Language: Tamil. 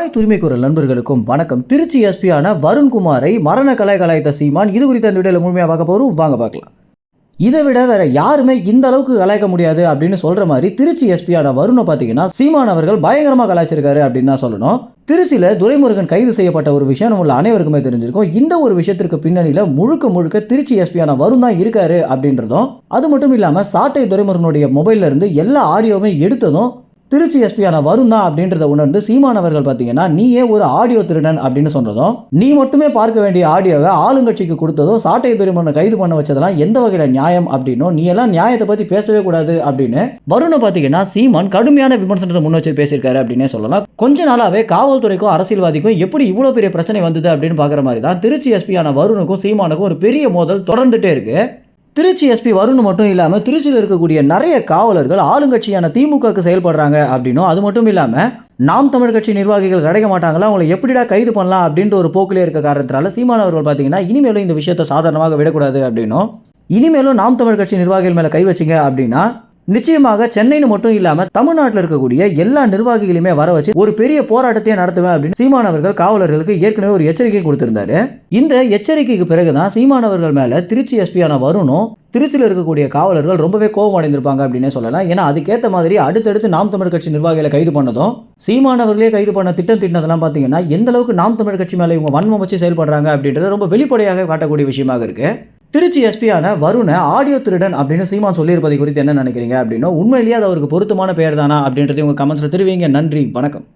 அனைத்து உரிமைக்குரல் நண்பர்களுக்கும் வணக்கம். திருச்சி எஸ்பியான வருண்குமாரை மரண கலை கலாய்த்த சீமான் இது குறித்த இந்த வீடியோவில் முழுமையாக பார்க்க போகிறோம் வாங்க பார்க்கலாம். இதை விட வேற யாருமே இந்த அளவுக்கு கலாய்க்க முடியாது அப்படின்னு சொல்ற மாதிரி திருச்சி எஸ்பியான வருணை பார்த்தீங்கன்னா சீமான் அவர்கள் பயங்கரமாக கலாய்ச்சிருக்காரு அப்படின்னு தான் சொல்லணும். திருச்சியில் துரைமுருகன் கைது செய்யப்பட்ட ஒரு விஷயம் நம்மள அனைவருக்குமே தெரிஞ்சிருக்கும். இந்த ஒரு விஷயத்திற்கு பின்னணியில் முழுக்க முழுக்க திருச்சி எஸ்பியான வருண் தான் இருக்காரு அப்படின்றதும் அது மட்டும் இல்லாமல் சாட்டை துரைமுருகனுடைய மொபைல்ல இருந்து எல்லா ஆடியோவுமே எடுத்ததும் திருச்சி எஸ்பியான வருண் தான் அப்படின்றத உணர்ந்து சீமான் அவர்கள் பார்த்தீங்கன்னா நீயே ஒரு ஆடியோ திருடன் அப்படின்னு சொன்னதும் நீ மட்டுமே பார்க்க வேண்டிய ஆடியோவை ஆளுங்கட்சிக்கு கொடுத்ததும் சாட்டை துறைமுறை கைது பண்ண வச்சதெல்லாம் எந்த வகையில் நியாயம்? அப்படின்னும் நீ எல்லாம் நியாயத்தை பற்றி பேசவே கூடாது அப்படின்னு வருணை பார்த்தீங்கன்னா சீமான் கடுமையான விமர்சனத்தை முன் வச்சு பேசியிருக்காரு அப்படின்னே சொல்லலாம். கொஞ்ச நாளாவே காவல்துறைக்கும் அரசியல்வாதிக்கும் எப்படி இவ்வளோ பெரிய பிரச்சனை வந்தது அப்படின்னு பார்க்குற மாதிரி தான் திருச்சி எஸ்பியான வருணுக்கும் சீமானுக்கும் ஒரு பெரிய மோதல் தொடர்ந்துட்டே இருக்கு. திருச்சி எஸ்பி வருண் மட்டும் இல்லாமல் திருச்சியில் இருக்கக்கூடிய நிறைய காவலர்கள் ஆளுங்கட்சியான திமுகவுக்கு செயல்படுறாங்க அப்படின்னும் அது மட்டும் இல்லாமல் நாம் தமிழ் கட்சி நிர்வாகிகள் கிடைக்க மாட்டாங்களா? அவங்களை எப்படிடா கைது பண்ணலாம் அப்படின்ற ஒரு போக்கிலே இருக்க காரணத்தினால சீமான் அவர்கள் பார்த்தீங்கன்னா இனிமேலும் இந்த விஷயத்தை சாதாரணமாக விடக்கூடாது அப்படின்னும். இனிமேலும் நாம் தமிழ் கட்சி நிர்வாகிகள் மேலே கை வச்சிங்க அப்படின்னா நிச்சயமாக சென்னைன்னு மட்டும் இல்லாம தமிழ்நாட்டில் இருக்கக்கூடிய எல்லா நிர்வாகிகளையுமே வர வச்சு ஒரு பெரிய போராட்டத்தையே நடத்துவேன் அப்படின்னு சீமான் அவர்கள் காவலர்களுக்கு ஏற்கனவே ஒரு எச்சரிக்கை கொடுத்திருந்தாரு. இந்த எச்சரிக்கைக்கு பிறகுதான் சீமானவர்கள் மேல திருச்சி எஸ்பியான வருணும் திருச்சியில் இருக்கக்கூடிய காவலர்கள் ரொம்பவே கோபம் அடைந்திருப்பாங்க அப்படின்னே சொல்லலாம். ஏன்னா அதுக்கேற்ற மாதிரி அடுத்தடுத்து நாம் தமிழ் கட்சி நிர்வாகிகளை கைது பண்ணதும் சீமானவர்களே கைது பண்ண திட்டம் திட்டினதெல்லாம் பார்த்தீங்கன்னா எந்த அளவுக்கு நாம் தமிழ் கட்சி மேலே இவங்க வன்மம் வச்சு செயல்படுறாங்க அப்படின்றத ரொம்ப வெளிப்படையாக காட்டக்கூடிய விஷயமாக இருக்கு. திருச்சி எஸ்பியான வருணை ஆடியோ திருடன் அப்படின்னு சீமான் சொல்லியிருப்பதை குறித்து என்ன நினைக்கிறீங்க அப்படின்னா உண்மையிலேயே அது அவருக்கு பொருத்தமான பெயர் தானா அப்படின்றத உங்கள் கமெண்ட்ஸில் தெரிவிங்க. நன்றி வணக்கம்.